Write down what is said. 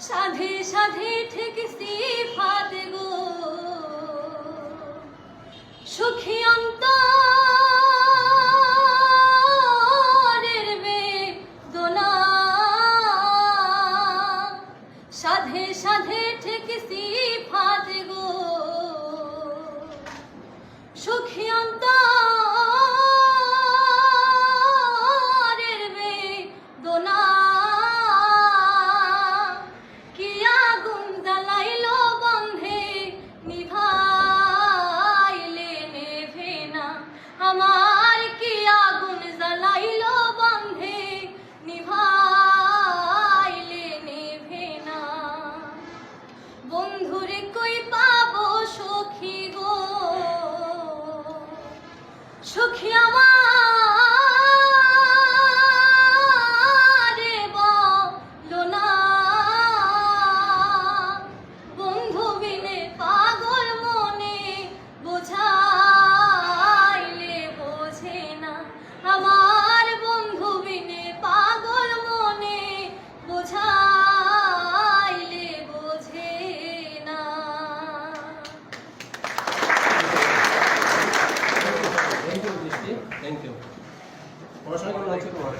সাধে সাধে ঠিক সিফাত ਸੁਖਿਆਵਾ থ্যাংক ইউ পড়াশোনা কেমন লাগছে তোমার